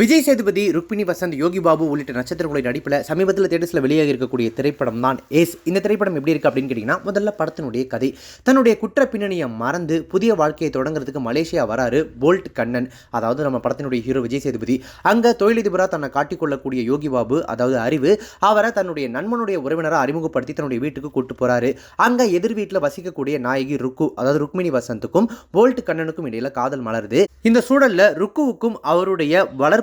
விஜய் சேதுபதி ருக்மிணி வசந்த் யோகி பாபு உள்ளிட்ட நட்சத்திரங்களுடைய நடிப்பில் சமீபத்தில் தேட்டர்ஸில் வெளியாக இருக்கக்கூடிய திரைப்படம் தான் ஏஸ். இந்த திரைப்படம் எப்படி இருக்குது அப்படின்னு கேட்டிங்கன்னா முதல்ல படத்தினுடைய கதை. தன்னுடைய குற்ற பின்னணியை மறந்து புதிய வாழ்க்கையை தொடங்குறதுக்கு மலேசியா வராரு போல்ட் கண்ணன். அதாவது நம்ம படத்தினுடைய ஹீரோ விஜய் சேதுபதி. அங்கே தொழிலதிபராக தன்னை காட்டிக்கொள்ளக்கூடிய யோகி பாபு அதாவது அறிவு அவரை தன்னுடைய நண்பனுடைய உறவினராக அறிமுகப்படுத்தி தன்னுடைய வீட்டுக்கு கூட்டு போகிறாரு அங்கே எதிர் வீட்டில் வசிக்கக்கூடிய நாயகி ருக்கு அதாவது ருக்மிணி வசந்துக்கும் போல்ட் கண்ணனுக்கும் இடையில காதல் மலருது. இந்த சூழலில் ருக்குவுக்கும் அவருடைய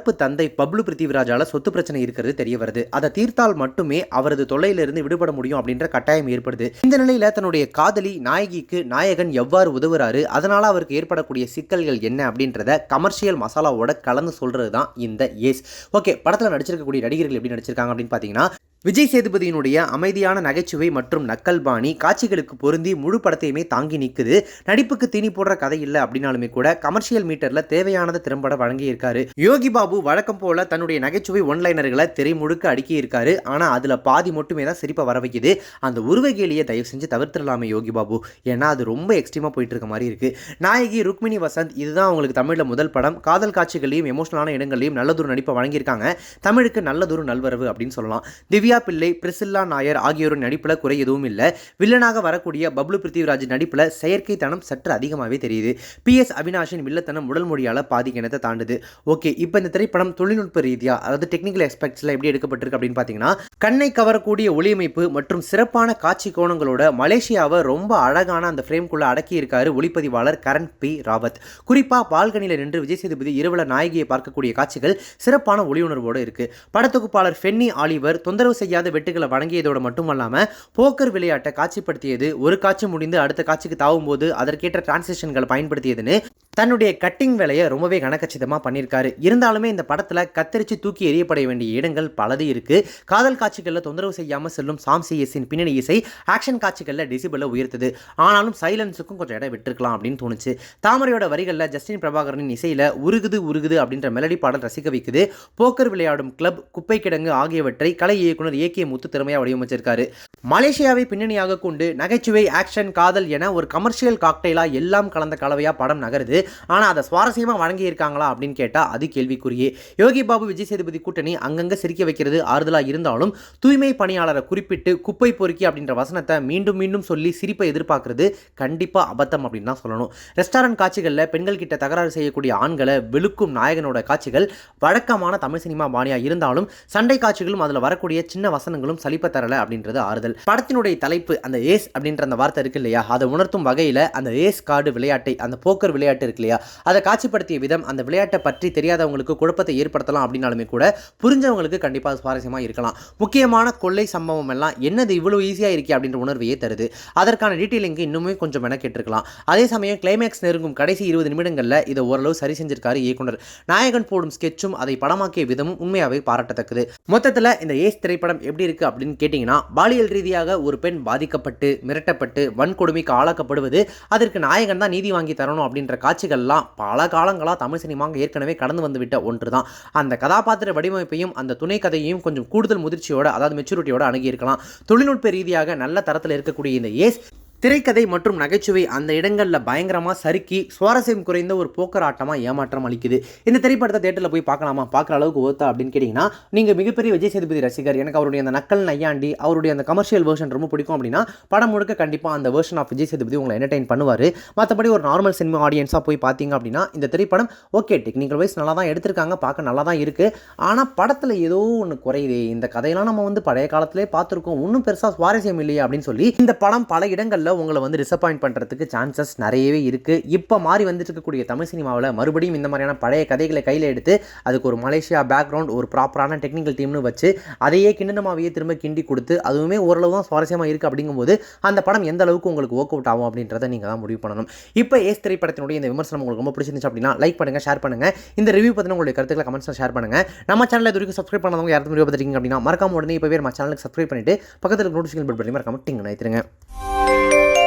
வளர்ப்பு தந்தை பப்ளு பிருத்திவிராஜால சொத்து பிரச்சனை இருக்கிறது தெரிய வருது. அதை தீர்த்தால் மட்டுமே அவரது தொல்லையிலிருந்து விடுபட முடியும் அப்படின்ற கட்டாயம் ஏற்படுது. இந்த நிலையில தன்னுடைய காதலி நாயகிக்கு நாயகன் எவ்வாறு உதவுறாரு? அதனால அவருக்கு ஏற்படக்கூடிய சிக்கல்கள் என்ன அப்படின்றத கமர்ஷியல் மசாலாவோட கலந்து சொல்றது தான் இந்த ஏஸ் ஓகே படத்தில் நடிச்சிருக்கக்கூடிய நடிகர்கள் எப்படி நடிச்சிருக்காங்க அப்படின்னு பார்த்தீங்கன்னா விஜய் சேதுபதியினுடைய அமைதியான நகைச்சுவை மற்றும் நக்கல் பாணி காட்சிகளுக்கு பொருந்தி முழு படத்தையுமே தாங்கி நிற்குது நடிப்புக்கு தீனி போடுற கதை இல்லை அப்படின்னாலுமே கூட கமர்ஷியல் மீட்டர்ல தேவையானதை திறம்பட வழங்கியிருக்காரு. யோகி பாபு வழக்கம் போல தன்னுடைய நகைச்சுவை ஒன்லைனர்களை திரை முழுக்க அடுக்கி இருக்காரு ஆனா அதுல பாதி மட்டுமே தான் சிரிப்பை வர வைக்குது. அந்த உருவகேலியை தயவு செஞ்சு தவிர்த்துடலாமே யோகி பாபு. ஏன்னா அது ரொம்ப எக்ஸ்ட்ரீமா போயிட்டு இருக்க மாதிரி இருக்கு. நாயகி ருக்மிணி வசந்த் இதுதான் அவங்களுக்கு தமிழ்ல முதல் படம். காதல் காட்சிகளையும் எமோஷனலான இடங்களையும் நல்லதொரு நடிப்பை வழங்கியிருக்காங்க. தமிழுக்கு நல்லதொரு நல்வரவு அப்படின்னு சொல்லலாம். திவ்யா திவ்யா பிள்ளை பிரிசில்லா நாயர் ஆகியோரின் நடிப்பில் குறை எதுவும் இல்லை. வில்லனாக வரக்கூடிய பப்ளு பிருத்திவிராஜ் நடிப்பில் செயற்கைத்தனம் சற்று அதிகமாகவே தெரியுது. பி எஸ் அவினாஷின் வில்லத்தனம் உடல் மொழியால் பாதி கிணத்தை தாண்டுது. ஓகே இப்போ இந்த திரைப்படம் தொழில்நுட்ப ரீதியாக அதாவது டெக்னிக்கல் எக்ஸ்பெக்ட்ஸில் எப்படி எடுக்கப்பட்டிருக்கு அப்படின்னு பார்த்தீங்கன்னா கண்ணை கவரக்கூடிய ஒளியமைப்பு மற்றும் சிறப்பான காட்சி கோணங்களோட மலேசியாவை ரொம்ப அழகான அந்த ஃப்ரேம்குள்ளே அடக்கி இருக்காரு ஒளிப்பதிவாளர் கரண் பி. ராவத். குறிப்பாக பால்கனியில் நின்று விஜய் சேதுபதி இரவுல நாயகியை பார்க்கக்கூடிய காட்சிகள் சிறப்பான ஒளி உணர்வோடு இருக்கு. படத்தொகுப்பாளர் ஃபென்னி ஆலிவர் தொந்தரவு செய்யாத வெட்டுகளை வழங்கியதோடு மட்டுமல்லாமல் போக்கர் விளையாட்டை காட்சிப்படுத்தியது. ஒரு காட்சி முடிந்து அடுத்த காட்சிக்கு தாவும் போது அதற்கேற்ற டிரான்சேஷன்களை பயன்படுத்தியதுன்னு தன்னுடைய கட்டிங் வேலையை ரொம்பவே கனக்கச்சிதமாக பண்ணியிருக்காரு. இருந்தாலுமே இந்த படத்தில் கத்தரிச்சு தூக்கி எறியப்பட வேண்டிய இடங்கள் பலது இருக்குது காதல் காட்சிகளில் தொந்தரவு செய்யாமல் செல்லும் சாம் சிஎஸ்ஸின் பின்னணி இசை ஆக்ஷன் காட்சிகளில் டெசிபிளை உயர்த்துது. ஆனாலும் சைலன்ஸுக்கும் கொஞ்சம் இடம் விட்டுருக்கலாம் அப்படின்னு தோணுச்சு. தாமரையோட வரிகளில் ஜஸ்டின் பிரபாகரனின் இசையில் உருகுது உருகுது அப்படின்ற மெலடி பாடல் ரசிக்க வைக்குது. போக்கர் விளையாடும் கிளப் குப்பை கிடங்கு ஆகியவற்றை கலை இயக்குனர் ஏகே முத்து திறமையாக வடிவமைச்சிருக்காரு. மலேசியாவை பின்னணியாக கொண்டு நகைச்சுவை ஆக்ஷன் காதல் என ஒரு கமர்ஷியல் காக்டெயிலாக எல்லாம் கலந்த கலவையாக படம் நகருது. ஆனால் அதை சுவாரஸ்யமாக வழங்கியிருக்காங்களா அப்படின்னு கேட்டால் அது கேள்விக்குறியே. யோகி பாபு விஜய் சேதுபதி கூட்டணி அங்கங்கே சிரிக்க வைக்கிறது ஆறுதலாக இருந்தாலும் தூய்மை பணியாளரை குறிப்பிட்டு குப்பை பொறுக்கி அப்படின்ற வசனத்தை மீண்டும் மீண்டும் சொல்லி சிரிப்பை எதிர்பார்க்கறது கண்டிப்பாக அபத்தம் அப்படின்னு தான் சொல்லணும். ரெஸ்டாரண்ட் காட்சிகளில் பெண்கள் கிட்ட தகராறு செய்யக்கூடிய ஆண்களை வெளுக்கும் நாயகனோட காட்சிகள் வழக்கமான தமிழ் சினிமா பாணியாக இருந்தாலும் சண்டை காட்சிகளும் அதில் வரக்கூடிய சின்ன வசனங்களும் சலிப்பை தரலை அப்படின்றது ஆறுதல். படத்தினுடைய தலைப்பு அந்த ஏஸ் அப்படின்ற அந்த வார்த்தை இருக்கு இல்லையா? அதை உணர்த்தும் வகையில் அந்த ஏஸ் கார்டு விளையாட்டை அந்த போக்கர் விளையாட்டு இருக்கு இல்லையா? அதை காட்சிப்படுத்திய விதம் அந்த விளையாட்டை பற்றி தெரியாதவங்களுக்கு குழப்பத்தை ஏற்படுத்தலாம் அப்படின்னாலுமே கூட புரிஞ்சவங்களுக்கு கண்டிப்பாக சுவாரஸ்யமாக இருக்கலாம். முக்கியமான கொள்ளை சம்பவம் எல்லாம் என்னது இவ்வளோ ஈஸியாக இருக்கே அப்படின்ற உணர்வையே தருது. அதற்கான டீட்டெயிலிங்கு இன்னுமே கொஞ்சம் என கேட்டிருக்கலாம். அதே சமயம் கிளைமேக்ஸ் நெருங்கும் கடைசி இருபது நிமிடங்களில் இதை ஓரளவு சரி செஞ்சிருக்காரு இயக்குனர். நாயகன் போடும் ஸ்கெட்சும் அதை படமாக்கிய விதமும் உண்மையாகவே பாராட்டத்தக்கது. மொத்தத்தில் இந்த ஏஸ் திரைப்படம் எப்படி இருக்குது அப்படின்னு கேட்டிங்கன்னா பாலியல் ரீதியாக ஒரு பெண் பாதிக்கப்பட்டு மிரட்டப்பட்டு வன்கொடுமைக்கு ஆளாக்கப்படுவது அதற்கு நாயகன் தான் நீதி வாங்கி தரணும் அப்படின்ற காட்சி காட்சிகள்லாம் பல காலங்களாக தமிழ் சினிமாங்க ஏற்கனவே கடந்து வந்துவிட்ட ஒன்று தான் அந்த கதாபாத்திர வடிவமைப்பையும் அந்த துணை கதையையும் கொஞ்சம் கூடுதல் முதிர்ச்சியோட அதாவது மெச்சூரிட்டியோட அணுகியிருக்கலாம். தொழில்நுட்ப ரீதியாக நல்ல தரத்தில் இருக்கக்கூடிய இந்த ஏஸ் திரைக்கதை மற்றும் நகைச்சுவை அந்த இடங்களில் பயங்கரமாக சறுக்கி சுவாரஸ்யம் குறைந்த ஒரு போக்கர் ஆட்டமாக ஏமாற்றம் அளிக்குது. இந்த திரைப்படத்தை தேட்டரில் போய் பார்க்கலாமா? பார்க்குற அளவுக்கு ஓத்தா அப்படின்னு கேட்டிங்கன்னா நீங்கள் மிகப்பெரிய விஜய் சேதுபதி ரசிகர் எனக்கு அவருடைய அந்த நக்கல் நையாண்டி அவருடைய அந்த கமர்ஷியல் வெர்ஷன் ரொம்ப பிடிக்கும் அப்படின்னா படம் முழுக்க கண்டிப்பாக அந்த வெர்ஷன் ஆஃப் விஜய் சேதுபதி உங்களை என்டர்டைன் பண்ணுவார். மற்றபடி ஒரு நார்மல் சினிமா ஆடியன்ஸாக போய் பார்த்தீங்க அப்படின்னா இந்த திரைப்படம் ஓகே டெக்னிக்கல் வைஸ் நல்லா தான் எடுத்திருக்காங்க பார்க்க நல்லா தான் இருக்குது ஆனால் படத்தில் ஏதோ ஒன்று குறையுதே இந்த கதையெல்லாம் நம்ம வந்து பழைய காலத்திலே பார்த்துருக்கோம் ஒன்றும் பெருசாக சுவாரஸ்யம் இல்லையே அப்படின்னு சொல்லி இந்த படம் பல இடங்களில் உங்களை வந்து டிசப்பாயிண்ட் பண்ணுறதுக்கு சான்சஸ் நிறையவே இருக்குது இப்போ மாறி வந்துட்டு இருக்கக்கூடிய தமிழ் சினிமாவில் மறுபடியும் இந்த மாதிரியான பழைய கதைகளை கையில் எடுத்து அதுக்கு ஒரு மலேசியா பேக்ரவுண்ட் ஒரு ப்ராப்பரான டெக்னிக்கல் டீம்னு வச்சு அதையே கிண்டனமாவையே திரும்ப கிண்டி கொடுத்து அதுவுமே ஓரளவு தான் சுவாரஸ்யமாக இருக்குது அப்படிங்கும்போது அந்த படம் எந்த அளவுக்கு உங்களுக்கு ஒர்க் அவுட் ஆகும் அப்படின்றத நீங்கள் தான் முடிவு பண்ணணும். இப்போ ஏஸ் திரைப்படத்தினுடைய இந்த விமர்சனம் உங்களுக்கு ரொம்ப பிடிச்சிருந்துச்சு அப்படின்னா லைக் பண்ணுங்கள் ஷேர் பண்ணுங்கள் இந்த ரிவ்யூ பற்றின உங்களுடைய கருத்துக்களை கமெண்ட்ஸில் ஷேர் பண்ணுங்கள் நம்ம சேனலில் இது வரைக்கும் சப்ஸ்கிரைப் பண்ணாதவங்க யாரும் வீடியோ பார்த்துருக்கீங்க அப்படின்னா மறக்காம உடனே இப்போ நம்ம சேனலுக்கு சப்ஸ்கிரைப் பண்ணிட்டு பக்கத்தில் நோட்டிஃபிகேஷன் பெல் பண்ணி மறக்காம டிங் நினைத்துருங்க Música